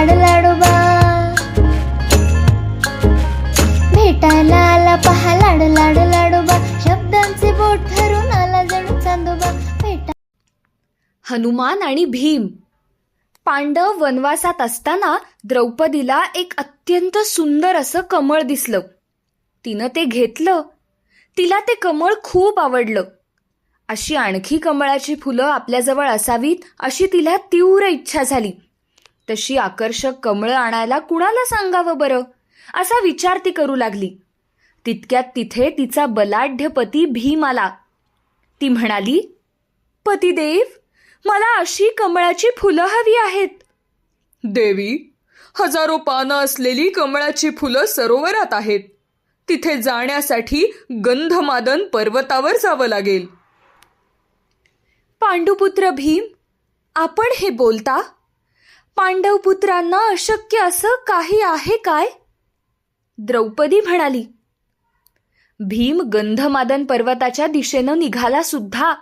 लाड लाडोबा भेटायला आला पहा लाड लाड लाडोबा शब्दांचे बोट धरून आला जणू चांदोबा भेटा हनुमान आणि भीम. पांडव वनवासात असताना द्रौपदीला एक अत्यंत सुंदर असं कमळ दिसलं. तिनं ते घेतलं. तिला ते कमळ खूप आवडलं. अशी आणखी कमळाची फुलं आपल्याजवळ असावीत अशी तिला तीव्र इच्छा झाली. तशी आकर्षक कमळं आणायला कुणाला सांगावं बरं? असा विचार ती करू लागली. तितक्यात तिथे तिचा बलाढ्य पती भीम आला. ती म्हणाली पतिदेव मला अशी कमळाची फुलं हवी आहेत. देवी हजारो पानं असलेली कमळाची फुलं सरोवरात आहेत. तिथे जाण्यासाठी गंधमादन पर्वतावर जावं लागेल. पांडुपुत्र भीम आपण हे बोलता? पांडवपुत्रांना अशक्य असं काही आहे काय? द्रौपदी म्हणाली भीम गंधमादन पर्वताच्या दिशेनं निघाला सुद्धा.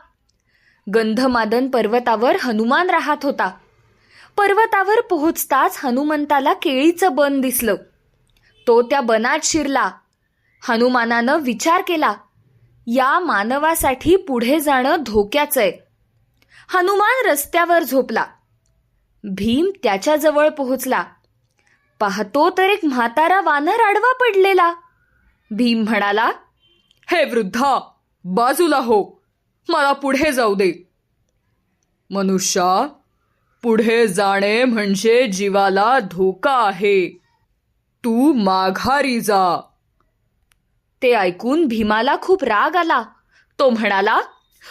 गंधमादन पर्वतावर हनुमान राहत होता. पर्वतावर पोहोचताच हनुमंताला केळीचं बन दिसलं. तो त्या बनात शिरला. हनुमानानं विचार केला या मानवासाठी पुढे जाणं धोक्याचं आहे. हनुमान रस्त्यावर झोपला. भीम त्याच्याजवळ पोहोचला. पाहतो तर एक म्हातारा वानर आडवा पडलेला. भीम म्हणाला हे वृद्धा बाजूला हो. मला पुढे जाऊ दे. मनुष्या पुढे जाणे म्हणजे जीवाला धोका आहे. तू माघारी जा. ते ऐकून भीमाला खूप राग आला. तो म्हणाला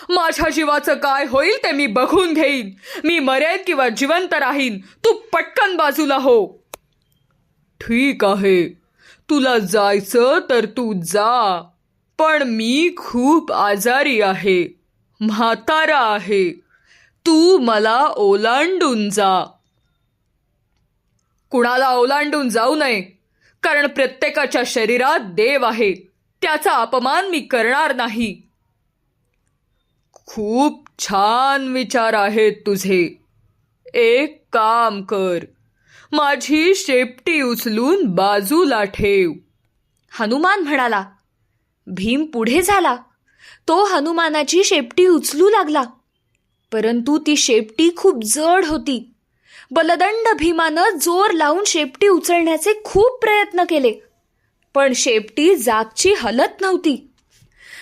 माझ्या जीवाचं काय होईल ते मी बघून घेईन. मी मरेन किंवा जिवंत राहीन तू पटकन बाजूला हो. ठीक आहे. तुला जायचं तर तू जा. पण मी खूप आजारी आहे. म्हातारा आहे. तू मला ओलांडून जा. कुणाला ओलांडून जाऊ नये. कारण प्रत्येकाच्या शरीरात देव आहे. त्याचा अपमान मी करणार नाही. खूप छान विचार आहेत तुझे. एक काम कर. माझी शेपटी उचलून बाजूला ठेव. हनुमान म्हणाला भीम पुढे झाला. तो हनुमानाची शेपटी उचलू लागला. परंतु ती शेपटी खूप जड होती. बलदंड भीमानं जोर लावून शेपटी उचलण्याचे खूप प्रयत्न केले. पण शेपटी जागची हलत नव्हती.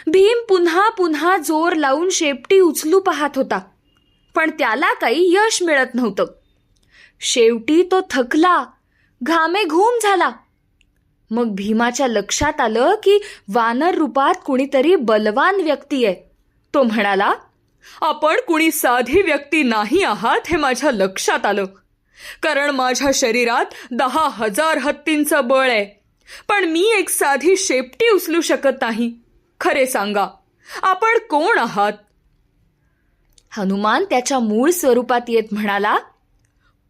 भीम पुन्हा पुन्हा जोर लावून शेपटी उचलू पाहत होता. पण त्याला काही यश मिळत नव्हतं. शेवटी तो थकला. घामे घूम झाला. मग भीमाच्या लक्षात आलं की वानर रूपात कुणीतरी बलवान व्यक्ती आहे. तो म्हणाला आपण कुणी साधी व्यक्ती नाही आहात हे माझ्या लक्षात आलं. कारण माझ्या शरीरात दहा हजार हत्तींचं बळ आहे. पण मी एक साधी शेपटी उचलू शकत नाही. खरे सांगा. आपण कोण आहात? हनुमान त्याच्या मूळ स्वरूपात येत म्हणाला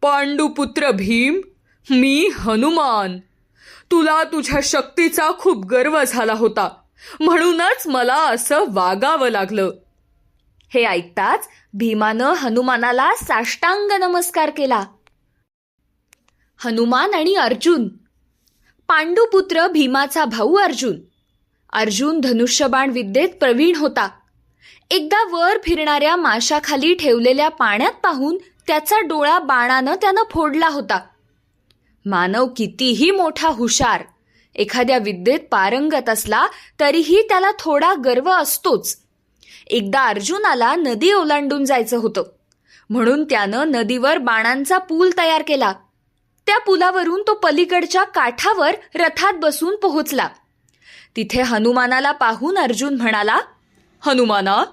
पांडुपुत्र भीम मी हनुमान. तुला तुझ्या शक्तीचा खूप गर्व झाला होता. म्हणूनच मला असं वागावं लागलं. हे ऐकताच भीमानं हनुमानाला साष्टांग नमस्कार केला. हनुमान आणि अर्जुन. पांडुपुत्र भीमाचा भाऊ अर्जुन. अर्जुन धनुष्यबाण विद्येत प्रवीण होता. एकदा वर फिरणाऱ्या माशाखाली ठेवलेल्या पाण्यात पाहून त्याचा डोळा बाणानं त्यानं फोडला होता. मानव कितीही मोठा हुशार एखाद्या विद्येत पारंगत असला तरीही त्याला थोडा गर्व असतोच. एकदा अर्जुनाला नदी ओलांडून जायचं होतं. म्हणून त्यानं नदीवर बाणांचा पूल तयार केला. त्या पुलावरून तो पलीकडच्या काठावर रथात बसून पोहोचला. तिथे हनुमानाला पाहून अर्जुन म्हणाला हनुमाना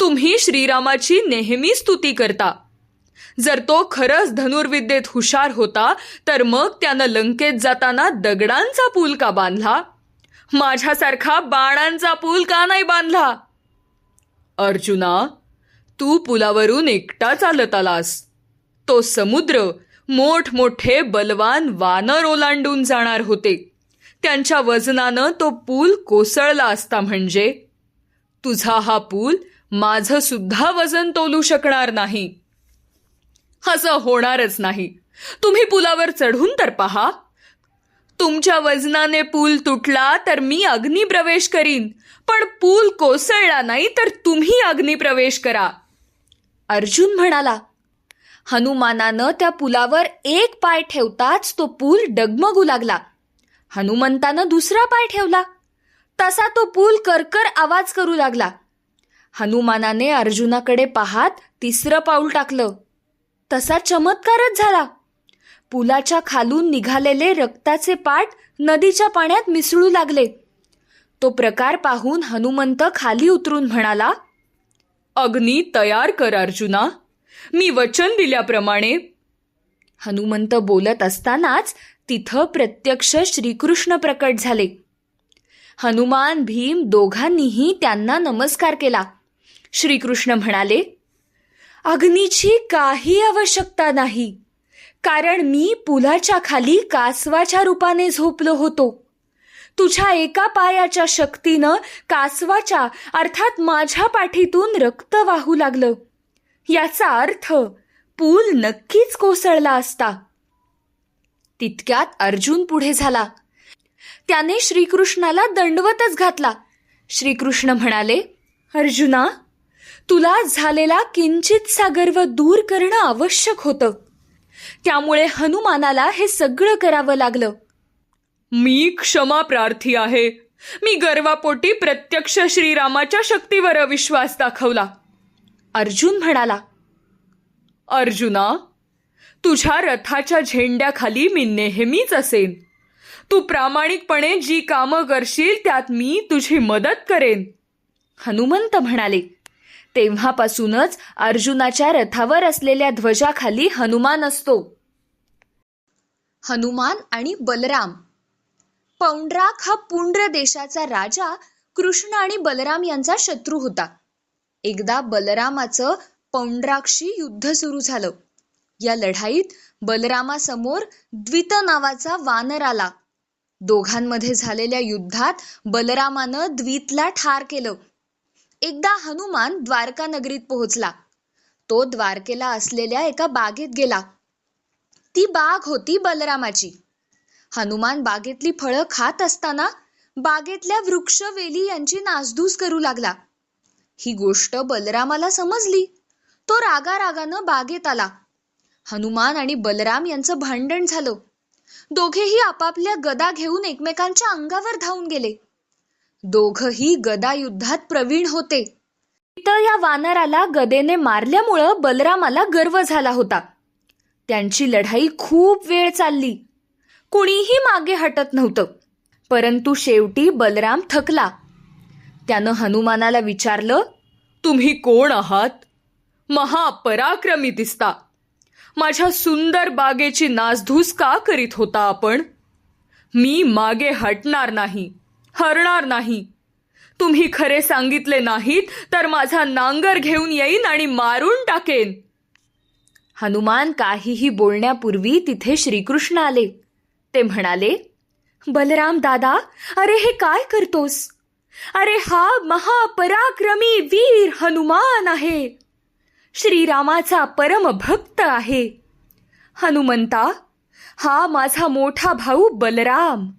तुम्ही श्रीरामाची नेहमी स्तुती करता. जर तो खरंच धनुर्विद्येत हुशार होता तर मग त्यानं लंकेत जाताना दगडांचा पूल का बांधला? माझ्यासारखा बाणांचा पूल का नाही बांधला? अर्जुना तू पुलावरून एकटा चालत आलास. तो समुद्र मोठमोठे बलवान वानर ओलांडून जाणार होते. त्यांच्या वजनानं तो पूल कोसळला असता म्हणजे? तुझा हा पूल माझं सुद्धा वजन तोलू शकणार नाही. असं होणारच नाही. तुम्ही पुलावर चढून तर पहा. तुमच्या वजनाने पूल तुटला तर मी अग्निप्रवेश करीन. पण पूल कोसळला नाही तर तुम्ही अग्निप्रवेश करा. अर्जुन म्हणाला हनुमानानं त्या पुलावर एक पाय ठेवताच तो पूल डगमगू लागला. हनुमंतानं दुसरा पाय ठेवला. तसा तो पूल करकर आवाज करू लागला. हनुमानाने अर्जुनाकडे पाहात तिसरं पाऊल टाकलं. तसा चमत्कारच झाला. पुलाच्या खालून निघालेले रक्ताचे पाट नदीच्या पाण्यात मिसळू लागले. तो प्रकार पाहून हनुमंत खाली उतरून म्हणाला अग्नी तयार कर अर्जुना. मी वचन दिल्याप्रमाणे. हनुमंत बोलत असतानाच तिथं प्रत्यक्ष श्रीकृष्ण प्रकट झाले. हनुमान भीम दोघांनीही त्यांना नमस्कार केला. श्रीकृष्ण म्हणाले अग्नीची काही आवश्यकता नाही. कारण मी पुलाच्या खाली कासवाच्या रूपाने झोपलो होतो. तुझ्या एका पायाच्या शक्तीनं कासवाच्या अर्थात माझ्या पाठीतून रक्त वाहू लागलं. याचा अर्थ पूल नक्कीच कोसळला असता. तितक्यात अर्जुन पुढे झाला. त्याने श्रीकृष्णाला दंडवतच घातला. श्रीकृष्ण म्हणाले अर्जुना तुला झालेला किंचितसा गर्व दूर करणं आवश्यक होतं. त्यामुळे हनुमानाला हे सगळं करावं लागलं. मी क्षमा प्रार्थी आहे. मी गर्वापोटी प्रत्यक्ष श्रीरामाच्या शक्तीवर विश्वास दाखवला. अर्जुन म्हणाला अर्जुना तुझ्या रथाच्या झेंड्याखाली मी नेहमीच असेन. तू प्रामाणिकपणे जी कामं करशील त्यात मी तुझी मदत करेन. हनुमंत म्हणाले तेव्हापासूनच अर्जुनाच्या रथावर असलेल्या ध्वजाखाली हनुमान असतो. हनुमान आणि बलराम. पौंड्राक हा पुंड्र देशाचा राजा कृष्ण आणि बलराम यांचा शत्रू होता. एकदा बलरामाचं पौंड्राकशी युद्ध सुरू झालं. या लढाईत बलरामासमोर द्वित नावाचा वानर आला. दोघांमध्ये झालेल्या युद्धात बलरामानं द्वितला ठार केलं. एकदा हनुमान द्वारका नगरीत पोहोचला. तो द्वारकेला असलेल्या एका बागेत गेला. ती बाग होती बलरामाची. हनुमान बागेतली फळं खात असताना बागेतल्या वृक्षवेली यांची नासधूस करू लागला. ही गोष्ट बलरामाला समजली. तो रागारागानं बागेत आला. हनुमान आणि बलराम यांचं भांडण झालं. दोघेही आपापल्या गदा घेऊन एकमेकांच्या अंगावर धावून गेले. दोघही गदा युद्धात प्रवीण होते. तर या वानराला गदेने मारल्यामुळं बलरामाला गर्व झाला होता. त्यांची लढाई खूप वेळ चालली. कुणीही मागे हटत नव्हतं. परंतु शेवटी बलराम थकला. त्यानं हनुमानाला विचारलं तुम्ही कोण आहात? महापराक्रमी दिसता. माझ्या सुंदर बागेची नासधूस का करीत होता आपण? मी मागे हटणार नाही हरणार नाही. तुम्ही खरे सांगितले नाहीत तर माझा नांगर घेऊन येईन आणि मारून टाकेन. हनुमान काहीही बोलण्यापूर्वी तिथे श्रीकृष्ण आले. ते म्हणाले बलराम दादा अरे हे काय करतोस? अरे हा महापराक्रमी वीर हनुमान आहे. श्रीरामाचा परमभक्त आहे. हनुमंता हा माझा मोठा भाऊ बलराम.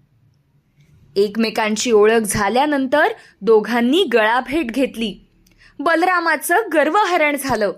एकमेकांची ओळख झाल्यानंतर दोघांनी गळाभेट घेतली. बलरामाचं गर्वहरण झालं.